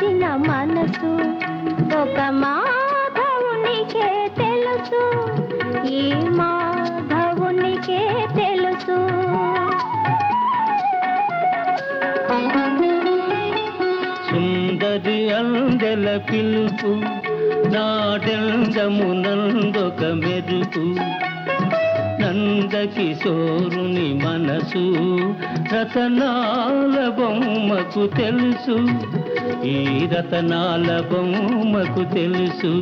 తడిసిన మనసు ఒక మాధవునికే తెలుసు. ఈ మాధవునికే తెలుసు. సుందరి అందెల పిలుపు నాదెందమునందొక మెరుపు. నందకిశోరుని మా మనసు రతనాల బొమ్మకు తెలుసు ఈ రతనాల బొమ్మకు తెలుసు.